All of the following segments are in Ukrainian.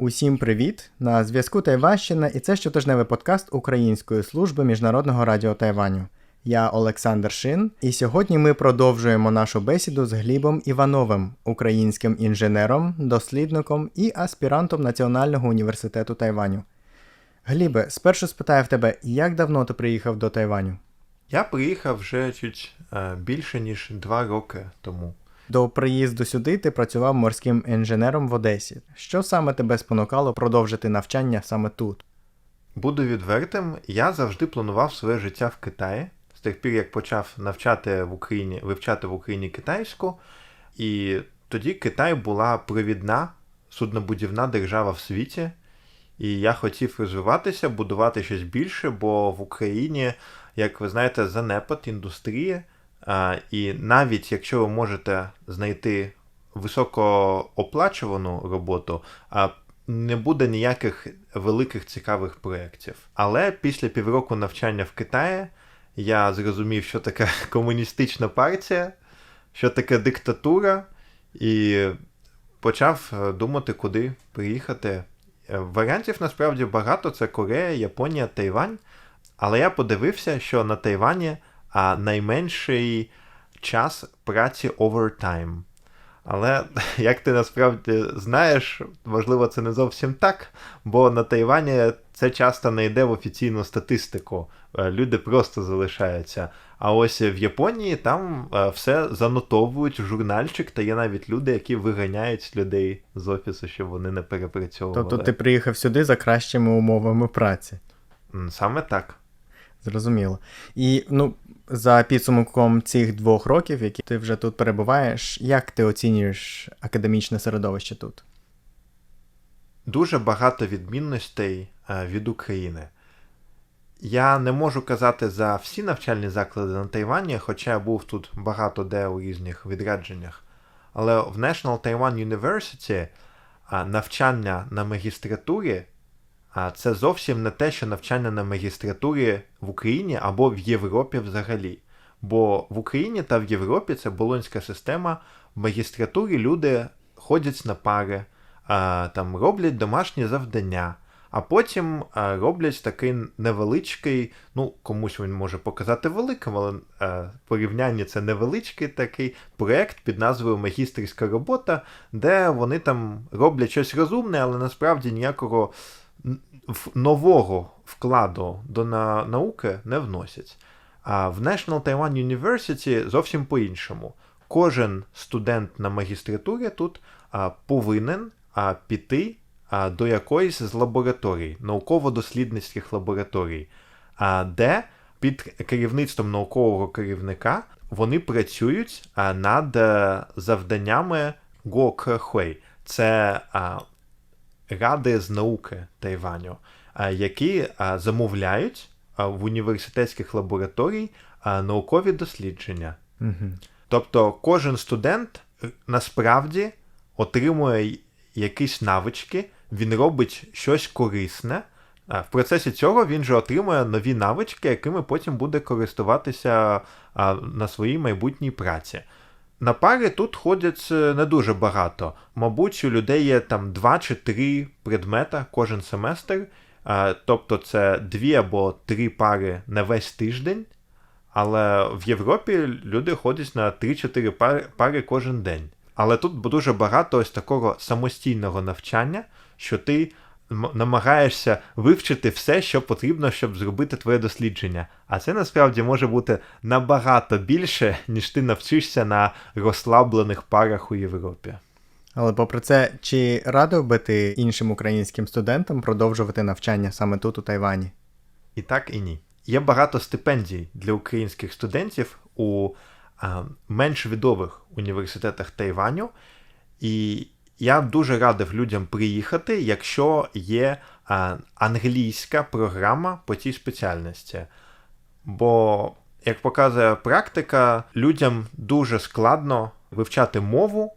Усім привіт! На зв'язку Тайванщина і це щотижневий подкаст Української служби міжнародного радіо Тайваню. Я Олександр Шин, і сьогодні ми продовжуємо нашу бесіду з Глібом Івановим, українським інженером, дослідником і аспірантом Національного університету Тайваню. Глібе, спершу спитаю в тебе, як давно ти приїхав до Тайваню? Я приїхав вже чуть е, більше ніж два роки тому. До приїзду сюди ти працював морським інженером в Одесі. Що саме тебе спонукало продовжити навчання саме тут? Буду відвертим, я завжди планував своє життя в Китаї з тих пір, як почав навчати в Україні, вивчати в Україні китайську, і тоді Китай була провідна суднобудівна держава в світі. І я хотів розвиватися, будувати щось більше, бо в Україні, як ви знаєте, занепад індустрії. І навіть якщо ви можете знайти високооплачувану роботу, не буде ніяких великих цікавих проєктів. Але після півроку навчання в Китаї я зрозумів, що таке комуністична партія, що таке диктатура, і почав е, думати, куди приїхати. Е, варіантів насправді багато: це Корея, Японія, Тайвань. Але я подивився, що на Тайвані а найменший час праці овертайм. Але як ти насправді знаєш, можливо, це не зовсім так, бо на Тайвані це часто не йде в офіційну статистику. Е, люди просто залишаються. А ось в Японії там е, все занотовують в журнальчик, та є навіть люди, які виганяють людей з офісу, щоб вони не перепрацьовували. Тобто ти приїхав сюди за кращими умовами праці. Саме так. Зрозуміло. І ну, за підсумком цих двох років, які ти вже тут перебуваєш, як ти оцінюєш академічне середовище тут? Дуже багато відмінностей е, від України. Я не можу казати за всі навчальні заклади на Тайвані, хоча я був тут багато де у різних відрядженнях. Але в National Taiwan University навчання на магістратурі а це зовсім не те, що навчання на магістратурі в Україні або в Європі взагалі. Бо в Україні та в Європі це болонська система. В магістратурі люди ходять на пари, там роблять домашні завдання, а потім роблять такий невеличкий, ну, комусь він може показати великим, але а, порівнянні це невеличкий такий проєкт під назвою Магістерська робота, де вони там роблять щось розумне, але насправді ніякого нового вкладу до науки не вносять. А в National Taiwan University зовсім по-іншому. Кожен студент на магістратурі тут а, повинен а, піти а, до якоїсь з лабораторій, науково-дослідницьких лабораторій, а, де під керівництвом наукового керівника вони працюють а, над а, завданнями Гокхуей. Це а, ради з науки Тайваню, які замовляють в університетських лабораторій наукові дослідження. Угу. Тобто кожен студент е, насправді отримує якісь навички, він робить щось корисне. В процесі цього він же отримує нові навички, якими потім буде користуватися на своїй майбутній праці. На пари тут ходять е, не дуже багато. Мабуть, у людей є там два чи три предмета кожен семестр, тобто це дві або три пари на весь тиждень. Але в Європі люди ходять на 3-4 пари, пари кожен день. Але тут дуже багато ось такого самостійного навчання, що ти намагаєшся вивчити все, що потрібно, щоб зробити твоє дослідження. А це насправді може бути набагато більше, ніж ти навчишся на розслаблених парах у Європі. Але попри це, чи радив би ти іншим українським студентам продовжувати навчання саме тут, у Тайвані? І так, і ні. Є багато стипендій для українських студентів у а, менш відомих університетах Тайваню, і я дуже радив людям приїхати, якщо є англійська програма по цій спеціальності. Бо, як показує практика, людям дуже складно вивчати мову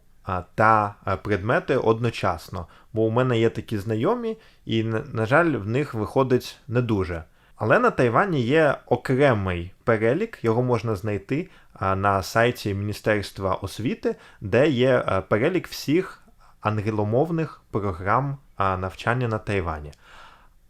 та предмети одночасно. Бо у мене є такі знайомі, і, на жаль, в них виходить не дуже. Але на Тайвані є окремий перелік, його можна знайти на сайті Міністерства освіти, де є перелік всіх англомовних програм навчання на Тайвані.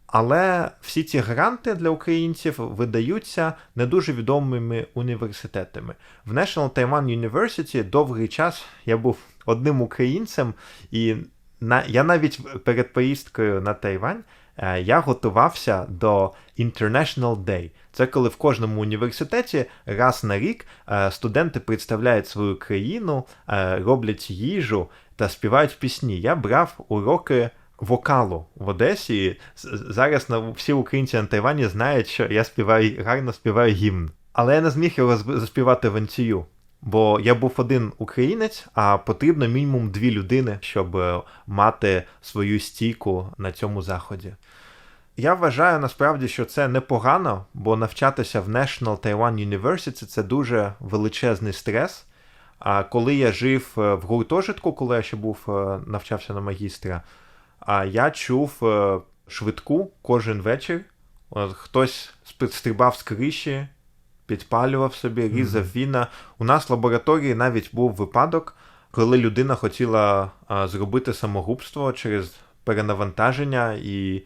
Але всі ці гранти для українців видаються не дуже відомими університетами. В National Taiwan University довгий час я був одним українцем, і на, я навіть перед поїздкою на Тайвань я готувався до International Day. Це коли в кожному університеті раз на рік е, студенти представляють свою країну, е, роблять їжу та співають пісні. Я брав уроки вокалу в Одесі. Зараз на всі українці на Тайвані знають, що я співаю гарно співаю гімн. Але я не зміг його заспівати в НЦЮ. Бо я був один українець, а потрібно мінімум дві людини, щоб е, мати свою стійку на цьому заході. Я вважаю насправді, що це непогано, бо навчатися в National Taiwan University це дуже величезний стрес. А коли я жив е, в гуртожитку, коли я ще був е, навчався на магістра, а я чув швидку кожен вечір. Хтось стрибав з криші, підпалював собі, різав віна. У нас в лабораторії навіть був випадок, коли людина хотіла а, зробити самогубство через перенавантаження, і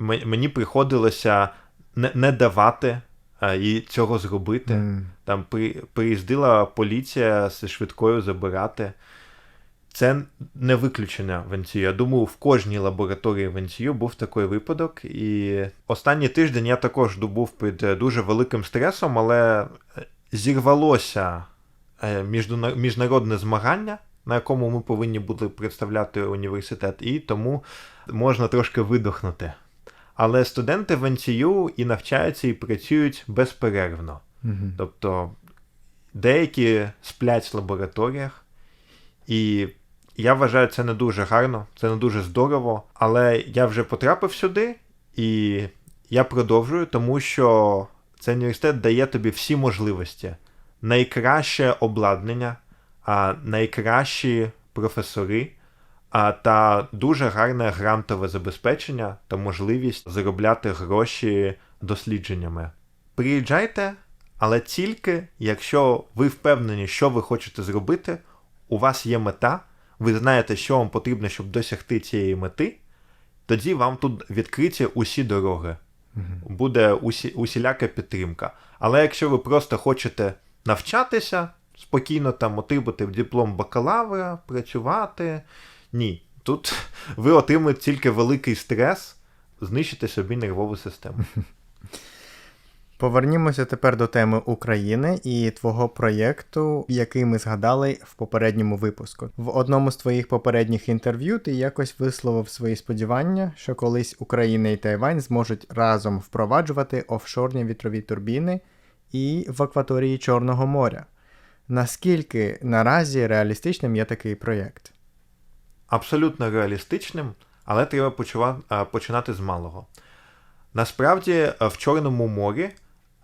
м- мені приходилося не, не давати а, їй цього зробити. М. Там при, приїздила поліція з швидкою забирати. Це не виключення в НЦЮ. Я думаю, в кожній лабораторії в НЦЮ був такий випадок. І останній тиждень я також був під дуже великим стресом, але зірвалося е, міжнародне змагання, на якому ми повинні були представляти університет, і тому можна трошки видохнути. Але студенти в НЦЮ і навчаються, і працюють безперервно. Тобто деякі сплять в лабораторіях, і я вважаю, це не дуже гарно, це не дуже здорово. Але я вже потрапив сюди, і я продовжую, тому що цей університет дає тобі всі можливості. Найкраще обладнання, найкращі професори, та дуже гарне грантове забезпечення та можливість заробляти гроші дослідженнями. Приїжджайте, але тільки якщо ви впевнені, що ви хочете зробити, у вас є мета, ви знаєте, що вам потрібно, щоб досягти цієї мети, тоді вам тут відкриті усі дороги. Буде усі, усіляка підтримка. Але якщо ви просто хочете навчатися, спокійно там отримати диплом бакалавра, працювати, ні. Тут ви отримуєте тільки великий стрес, знищите собі нервову систему. Повернімося тепер до теми України і твого проєкту, який ми згадали в попередньому випуску. В одному з твоїх попередніх інтерв'ю ти якось висловив свої сподівання, що колись Україна і Тайвань зможуть разом впроваджувати офшорні вітрові турбіни і в акваторії Чорного моря. Наскільки наразі реалістичним є такий проєкт? абсолютно реалістичним, але треба починати з малого. Насправді, в Чорному морі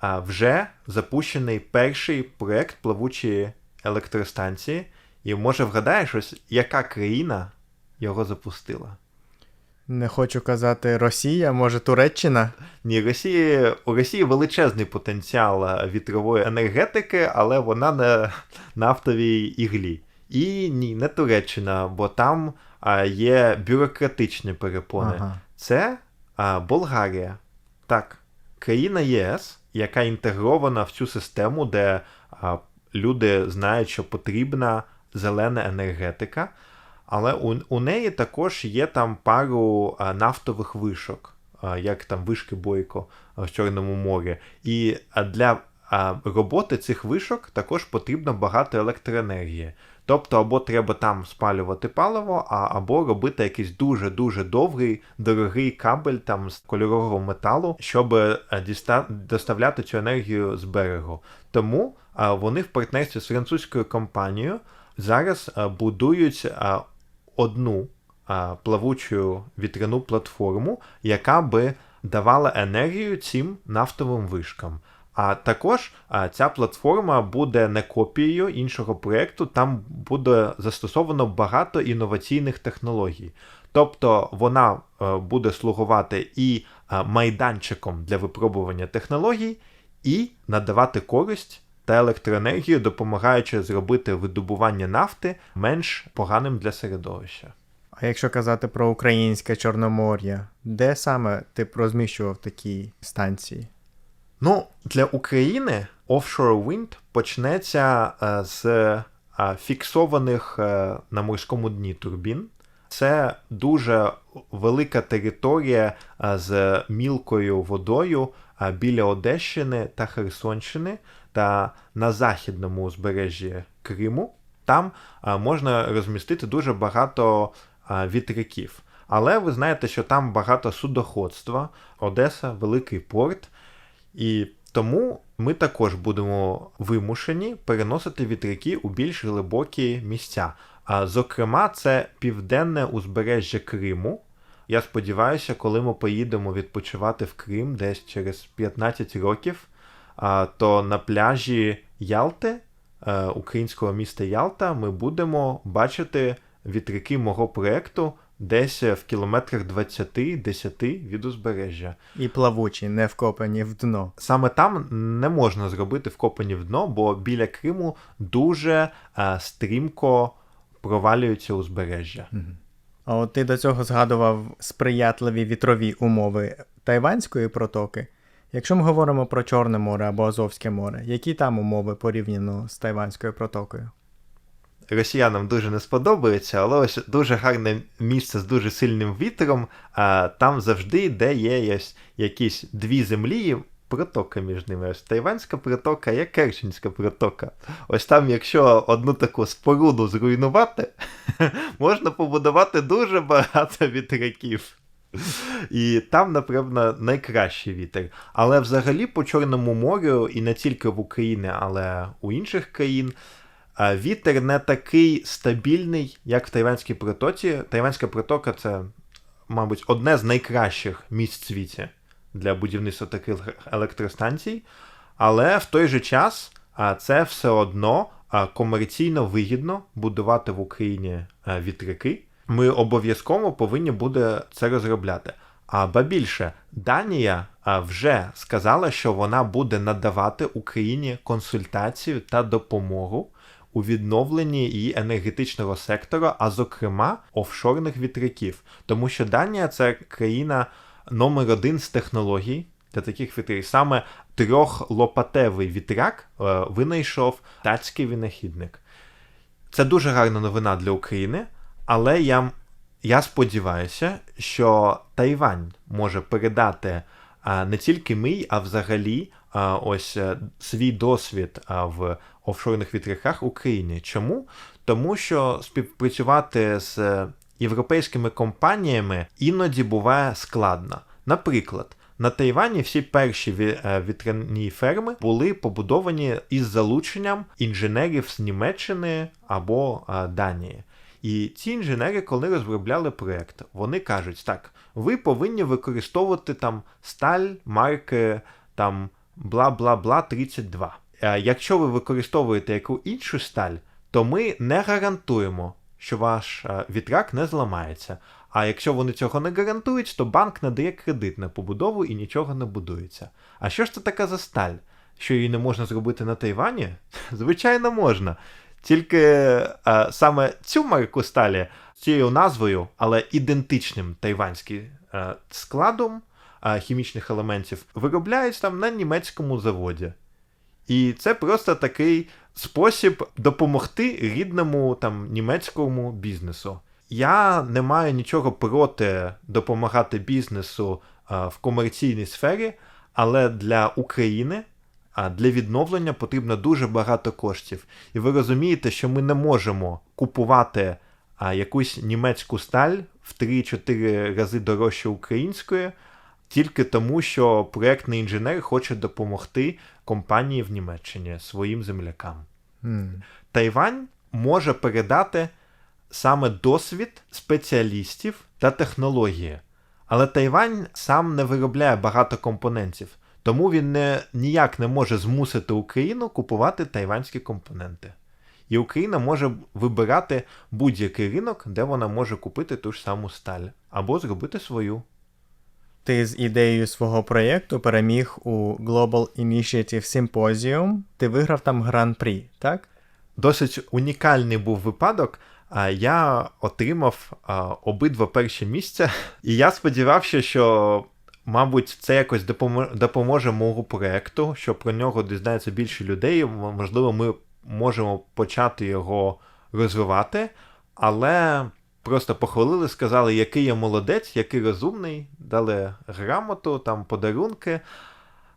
вже запущений перший проект плавучої електростанції, і може вгадаєш, ось яка країна його запустила? Не хочу казати Росія, може Туреччина? Ні, Росії, у Росії величезний потенціал вітрової енергетики, але вона на нафтовій іглі. І ні, не Туреччина, бо там а, є бюрократичні перепони. Ага. Це а, Болгарія. Так, країна ЄС, яка інтегрована в цю систему, де люди знають, що потрібна зелена енергетика, але у, у неї також є там пару нафтових вишок, як там вишки Бойко в Чорному морі. І для роботи цих вишок також потрібно багато електроенергії. Тобто, або треба там спалювати паливо, а або робити якийсь дуже-дуже довгий, дорогий кабель там з кольорового металу, щоб е, діста- доставляти цю енергію з берегу. Тому а, вони в партнерстві з французькою компанією зараз а, будують одну плавучу вітряну платформу, яка би давала енергію цим нафтовим вишкам. А також ця платформа буде не копією іншого проєкту, там буде застосовано багато інноваційних технологій. Тобто вона е, буде слугувати і е, майданчиком для випробування технологій, і надавати користь та електроенергію, допомагаючи зробити видобування нафти менш поганим для середовища. А якщо казати про українське Чорномор'я, де саме ти розміщував такі станції? Ну, для України Offshore Wind почнеться е, з е, фіксованих е, на морському дні турбін. Це дуже велика територія з мілкою водою біля Одещини та Херсонщини та на західному узбережжі Криму. Там можна розмістити дуже багато вітряків. Але ви знаєте, що там багато судоходства, Одеса, великий порт. І тому ми також будемо вимушені переносити вітряки у більш глибокі місця. А зокрема, це південне узбережжя Криму. Я сподіваюся, коли ми поїдемо відпочивати в Крим десь через 15 років, то на пляжі Ялти, е, українського міста Ялта, ми будемо бачити вітряки мого проєкту десь в кілометрах 20-10 від узбережжя. І плавучі, не вкопані в дно. Саме там не можна зробити вкопані в дно, бо біля Криму дуже е, стрімко провалюється узбережжя. А от ти до цього згадував сприятливі вітрові умови Тайванської протоки. Якщо ми говоримо про Чорне море або Азовське море, які там умови порівняно з Тайванською протокою? Росіянам дуже не сподобається, але ось дуже гарне місце з дуже сильним вітром. А там завжди де є ось якісь дві землі. Протока між ними. Ось Тайванська протока є Керченська протока. Ось там, якщо одну таку споруду зруйнувати, можна побудувати дуже багато вітряків. І там, напевно, найкращий вітер. Але взагалі по Чорному морю, і не тільки в Україні, але у інших країн, вітер не такий стабільний, як в Тайванській протоці. Тайванська протока це, мабуть, одне з найкращих місць в світі для будівництва таких електростанцій. Але в той же час це все одно комерційно вигідно будувати в Україні вітряки. Ми обов'язково повинні буде це розробляти. А ба більше, Данія вже сказала, що вона буде надавати Україні консультацію та допомогу у відновленні її енергетичного сектора, а зокрема офшорних вітряків. Тому що Данія це країна номер один з технологій для таких вітряків. Саме трьохлопатевий вітряк е, винайшов датський винахідник. Це дуже гарна новина для України, але я, я сподіваюся, що Тайвань може передати а, не тільки мій, а взагалі ось е, свій досвід в офшорних вітряках Україні. Чому? Тому що співпрацювати з е, європейськими компаніями іноді буває складно. Наприклад, на Тайвані всі перші е, вітряні ферми були побудовані із залученням інженерів з Німеччини або е, Данії. І ці інженери, коли розробляли проєкт, вони кажуть: так, ви повинні використовувати там сталь марки там бла бла бла 32. Е, Якщо ви використовуєте яку іншу сталь, то ми не гарантуємо, що ваш е, вітрак не зламається. А якщо вони цього не гарантують, то банк надає кредит на побудову і нічого не будується. А що ж це така за сталь? Що її не можна зробити на Тайвані? Звичайно, можна. Тільки е, саме цю марку сталі цією назвою, але ідентичним тайванським е, складом е, хімічних елементів, виробляють там на німецькому заводі. І це просто такий спосіб допомогти рідному там німецькому бізнесу. Я не маю нічого проти допомагати бізнесу а, в комерційній сфері, але для України а, для відновлення потрібно дуже багато коштів. І ви розумієте, що ми не можемо купувати а, якусь німецьку сталь в 3-4 рази дорожче української, тільки тому, що проєктний інженер хоче допомогти компанії в Німеччині своїм землякам. М. Тайвань може передати саме досвід спеціалістів та технології. Але Тайвань сам не виробляє багато компонентів, тому він не, ніяк не може змусити Україну купувати тайванські компоненти. І Україна може вибирати будь-який ринок, де вона може купити ту ж саму сталь, або зробити свою. Ти з ідеєю свого проєкту переміг у Global Initiative Symposium. Ти виграв там гран-прі, так? Досить унікальний був випадок. Я отримав обидва перші місця, і я сподівався, що, мабуть, це якось допоможе, мого проекту, що про нього дізнається більше людей. Можливо, ми можемо почати його розвивати, але просто похвалили, сказали, який я молодець, який розумний, дали грамоту, там подарунки.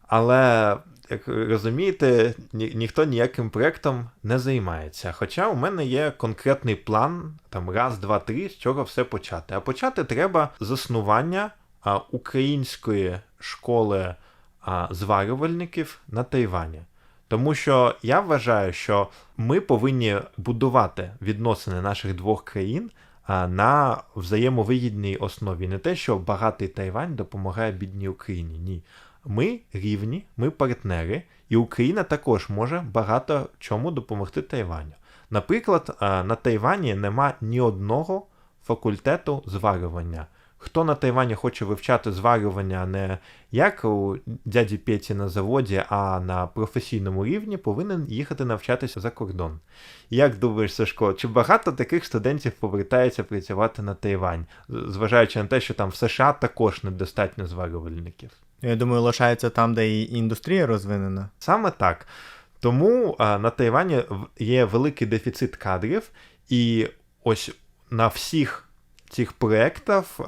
Але, як розумієте, ні, ніхто ніяким проєктом не займається. Хоча у мене є конкретний план, там раз, два, три, з чого все почати. А почати треба з заснування а, української школи а, зварювальників на Тайвані. Тому що я вважаю, що ми повинні будувати відносини наших двох країн на взаємовигідній основі. Не те, що багатий Тайвань допомагає бідній Україні. Ні. Ми рівні, ми партнери, і Україна також може багато чому допомогти Тайваню. Наприклад, на Тайвані нема ні одного факультету зварювання. Хто на Тайвані хоче вивчати зварювання не як у дяді Петі на заводі, а на професійному рівні, повинен їхати навчатися за кордон. Як думаєш, Сашко, чи багато таких студентів повертається працювати на Тайвань, зважаючи на те, що там в США також недостатньо зварювальників? Я думаю, лишається там, де і індустрія розвинена. Саме так. Тому а, на Тайвані є великий дефіцит кадрів, і ось на всіх цих проєктів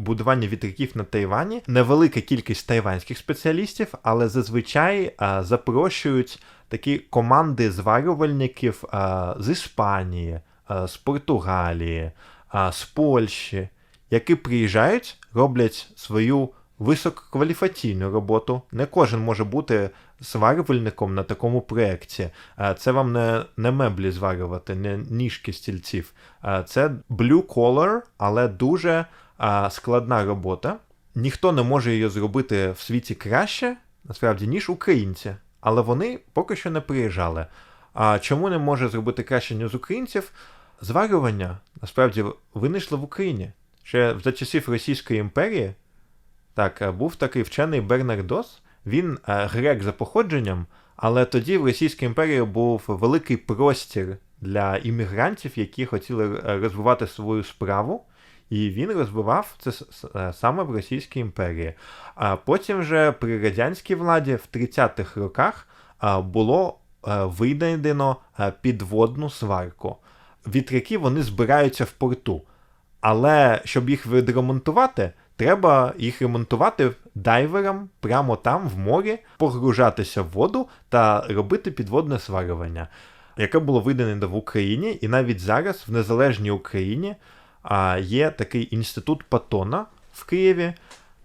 будування вітряків на Тайвані. Невелика кількість тайванських спеціалістів, але зазвичай а, запрошують такі команди зварювальників а, з Іспанії, з Португалії, з Польщі, які приїжджають, роблять свою висококваліфікаційну роботу. Не кожен може бути сварювальником на такому проєкті. Це вам не, не меблі зварювати, не ніжки стільців. Це blue collar, але дуже складна робота. Ніхто не може її зробити в світі краще, насправді, ніж українці. Але вони поки що не приїжджали. А чому не може зробити краще, ніж українців? Зварювання насправді винайшли в Україні. Ще за часів Російської імперії так, е, був такий вчений Бернардос. Він е, грек за походженням, але тоді в Російській імперії був великий простір для іммігрантів, які хотіли е, розвивати свою справу. І він розвивав це саме в Російській імперії. А потім вже при радянській владі в 30-х роках було винайдено підводну сварку. Вітряки вони збираються в порту. Але щоб їх відремонтувати, треба їх ремонтувати дайверам прямо там, в морі, погружатися в воду та робити підводне сварювання, яке було видане в Україні, і навіть зараз в незалежній Україні є такий інститут Патона в Києві,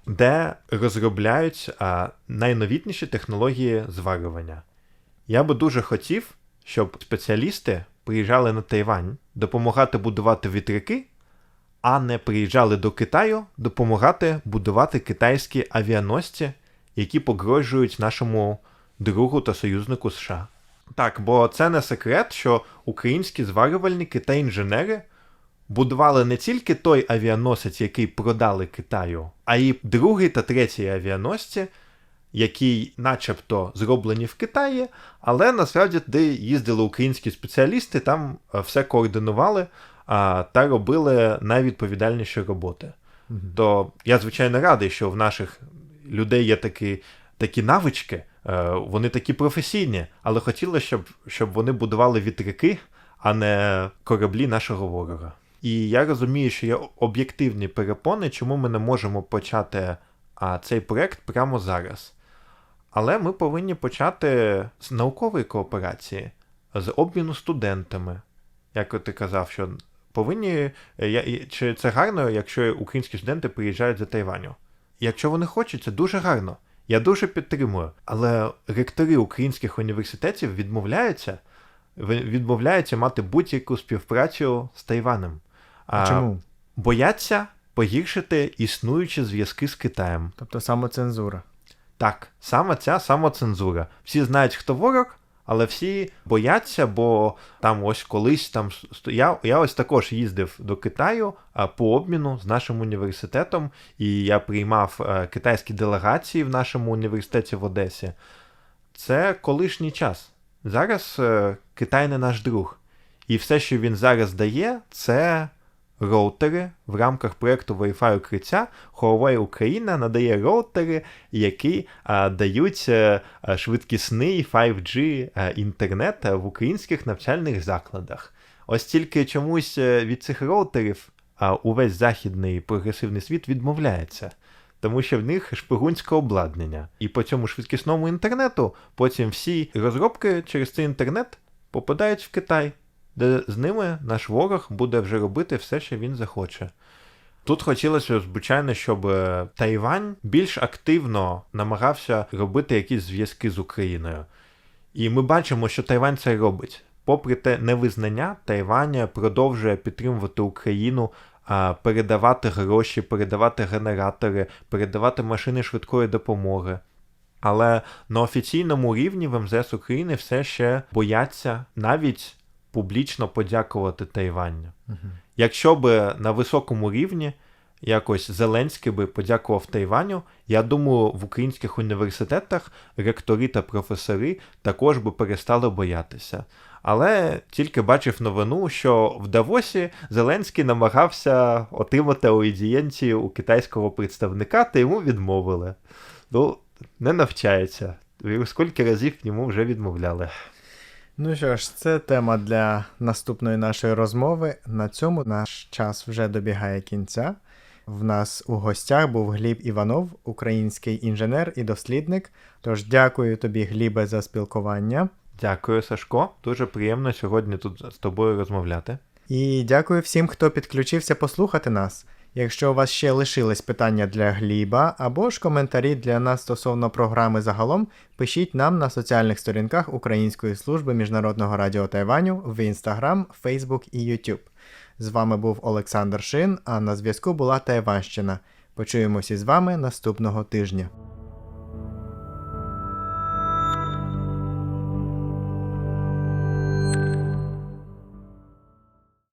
де розробляють найновітніші технології зварювання. Я би дуже хотів, щоб спеціалісти приїжджали на Тайвань допомагати будувати вітряки, а не приїжджали до Китаю допомагати будувати китайські авіаносці, які погрожують нашому другу та союзнику США. Так, бо це не секрет, що українські зварювальники та інженери будували не тільки той авіаносець, який продали Китаю, а й другий та третій авіаносці, які начебто зроблені в Китаї, але насправді, де їздили українські спеціалісти, там е, все координували та робили найвідповідальніші роботи. То я, звичайно, радий, що в наших людей є такі, такі навички, е, вони такі професійні, але хотілося, щоб, щоб вони будували вітряки, а не кораблі нашого ворога. І я розумію, що є об'єктивні перепони, чому ми не можемо почати а, цей проект прямо зараз. Але ми повинні почати з наукової кооперації, з обміну студентами. Як ти казав, що повинні. е, я- Чи це гарно, якщо українські студенти приїжджають за Тайваню? Якщо вони хочуть, це дуже гарно. Я дуже підтримую. Але ректори українських університетів відмовляються, відмовляються мати будь-яку співпрацю з Тайванем. А чому? Бояться погіршити існуючі зв'язки з Китаєм. Тобто самоцензура. Так, саме ця самоцензура. Всі знають, хто ворог, Але всі бояться, бо там ось колись там я, я ось також їздив до Китаю по обміну з нашим університетом, і я приймав е, китайські делегації в нашому університеті в Одесі. Це колишній час. Зараз е, Китай не наш друг. І все, що він зараз дає, це роутери в рамках проєкту Wi-Fi укриття. Huawei Україна надає роутери, які а, дають е, а, швидкісний 5G е, інтернет е, в українських навчальних закладах. Ось тільки чомусь е, від цих роутерів а, увесь західний прогресивний світ відмовляється. Тому що в них шпигунське обладнання. І по цьому швидкісному інтернету потім всі розробки через цей інтернет попадають в Китай, де з ними наш ворог буде вже робити все, що він захоче. Тут хотілося, звичайно, щоб е, Тайвань більш активно намагався робити якісь зв'язки з Україною. І ми бачимо, що Тайвань це робить. Попри те невизнання, Тайвань продовжує підтримувати Україну, передавати гроші, передавати генератори, передавати машини швидкої допомоги. Але на офіційному рівні в МЗС України все ще бояться навіть публічно подякувати Тайваню. Якщо би на високому рівні якось Зеленський би подякував Тайваню, я думаю, в українських університетах ректори та професори також би перестали боятися. Але тільки бачив новину, що в Давосі Зеленський намагався отримати аудієнцію у китайського представника, та йому відмовили. Ну, не навчається. Скільки разів йому вже відмовляли. Ну що ж, це тема для наступної нашої розмови. На цьому наш час вже добігає кінця. В нас у гостях був Гліб Іванов, український інженер і дослідник. Тож дякую тобі, Глібе, за спілкування. Дякую, Сашко. Дуже приємно сьогодні тут з тобою розмовляти. І дякую всім, хто підключився послухати нас. Якщо у вас ще лишились питання для Гліба або ж коментарі для нас стосовно програми загалом, пишіть нам на соціальних сторінках Української служби міжнародного радіо Тайваню в Instagram, Facebook і YouTube. З вами був Олександр Шин, а на зв'язку була Тайванщина. Почуємося з вами наступного тижня.